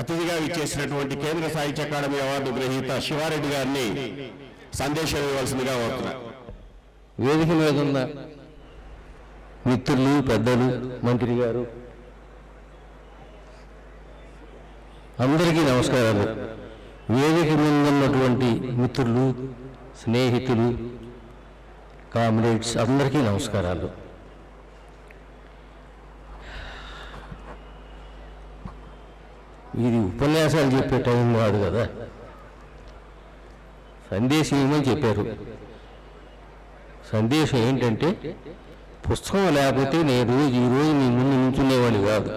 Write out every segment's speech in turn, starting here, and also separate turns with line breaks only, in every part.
అతిథిగా ఇచ్చేసినటువంటి కేంద్ర సాహిత్య అకాడమీ అవార్డు గ్రహీత శివారెడ్డి గారిని సందేశం ఇవ్వాల్సిందిగా కోరుతున్నా.
వేదిక మీద ఉన్న మిత్రులు పెద్దలు మంత్రి గారు అందరికీ నమస్కారాలు. వేదిక మీద ఉన్నటువంటి మిత్రులు స్నేహితులు కామ్రేడ్స్ అందరికీ నమస్కారాలు. ఇది ఉపన్యాసాలు చెప్పే టైం కాదు కదా. సందేశం ఏమని చెప్పారు. సందేశం ఏంటంటే పుస్తకం లేకపోతే నేను రోజు ఈ రోజు మీ ముందు నుంచునేవాడిని కాదు.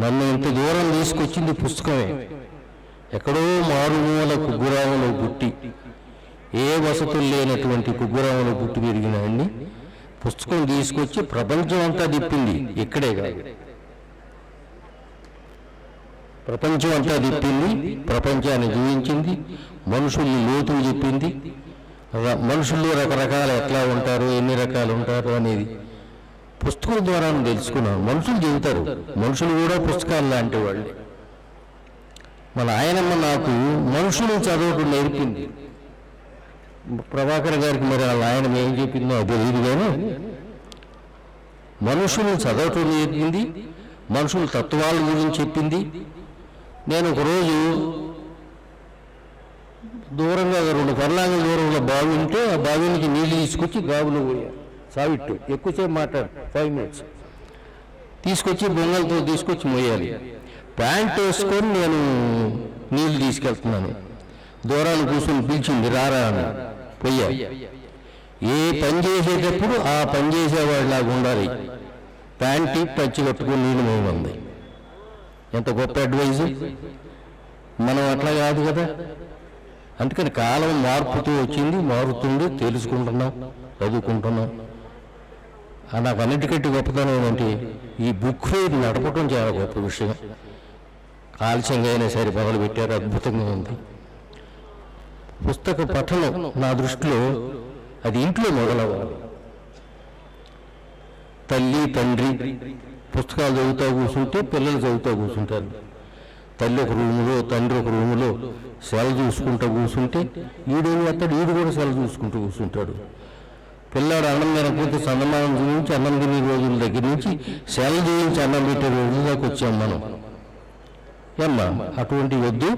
నన్ను ఇంత దూరం తీసుకొచ్చింది పుస్తకమే. ఎక్కడో మారుమూల కుగ్గురాములో పుట్టి ఏ వసతులు లేనటువంటి కుగ్గురాములో పుట్టి పెరిగిన అన్ని పుస్తకం తీసుకొచ్చి ప్రపంచం అంతా తిప్పింది. ఇక్కడే కాదు. ప్రపంచం అంతా తిప్పింది ప్రపంచాన్ని జీవించింది మనుషుల్ని లోతులు చెప్పింది మనుషుల్లో రకరకాలు ఎట్లా ఉంటారు ఎన్ని రకాలు ఉంటారు అనేది పుస్తకం ద్వారా తెలుసుకున్నాను మనుషులు చెబుతారు. మనుషులు కూడా పుస్తకాలు లాంటి వాళ్ళు. మన ఆయనమ్మ నాకు మనుషులు చదవటం నేర్పింది. ప్రభాకర్ గారికి మరి వాళ్ళ ఆయన ఏం చెప్పిందో అది తెలియదు కానీ మనుషులు చదవటం చెప్పింది మనుషుల తత్వాల గురించి చెప్పింది. నేను ఒకరోజు దూరంగా రెండు పర్లాంగ దూరంలో బావి ఉంటే ఆ బావి నుంచి తీసుకొచ్చి గాబులో పోయా. సావిట్టు. ఎక్కువసేపు మాట్లాడు. ఫైవ్ మినిట్స్ తీసుకొచ్చి బొంగలతో తీసుకొచ్చి మోయాలి. ప్యాంట్ వేసుకొని నేను నీళ్ళు తీసుకెళ్తున్నాను. దూరాన్ని కూర్చొని పిలిచింది రారా అని. పోయా ఏ పని చేసేటప్పుడు ఆ పని చేసేవాడిలాగా ఉండాలి. ప్యాంట్ టచ్ కట్టుకుని నీళ్ళు మోగుంది ఎంత గొప్ప అడ్వైజ్. మనం అట్లా కాదు కదా. అందుకని కాలం మార్పుతూ వచ్చింది మారుతుంది తెలుసుకుంటున్నాం చదువుకుంటున్నాం. ఆ నాకు అన్నిటికంటే గొప్పతనం ఏంటంటే ఈ బుక్ ఫెయిర్ నడపడం చాలా గొప్ప విషయం. ఆలస్యంగా అయినా సరే మొదలు పెట్టారు అద్భుతంగా ఉంది. పుస్తక పఠనం నా దృష్టిలో అది ఇంట్లో మొదలవ్వాలి. తల్లి తండ్రి పుస్తకాలు చదువుతూ కూర్చుంటే పిల్లలు చదువుతూ కూర్చుంటారు. తల్లి ఒక రూములో తండ్రి ఒక రూములో సెల చూసుకుంటూ కూర్చుంటే ఈడేమి అత్తడు ఈడు కూడా సెల చూసుకుంటూ కూర్చుంటాడు. పిల్లాడు అన్నం తినకపోతే సన్నమానం చూపించి అన్నం తినే రోజుల దగ్గర నుంచి సెల చూపించి అన్నం పెట్టే రోజుల దాకా వచ్చాం మనం. ఏమ్మా అటువంటి వద్దు.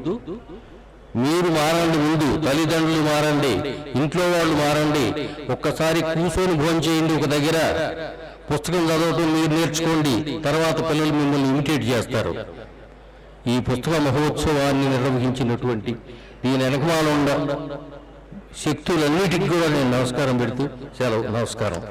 మీరు మారండి ముందు తల్లిదండ్రులు మారండి ఇంట్లో వాళ్ళు మారండి. ఒక్కసారి కూర్చొని భోజనం చేయండి ఒక దగ్గర. పుస్తకం చదవటం మీరు నేర్చుకోండి. తర్వాత పిల్లలు మిమ్మల్ని ఇమిటేట్ చేస్తారు. ఈ పుస్తక మహోత్సవాన్ని నిర్వహించినటువంటి దీని వెనకమాల ఉండ శక్తులన్నిటికీ కూడా నేను నమస్కారం పెడుతూ సెలవు నమస్కారం.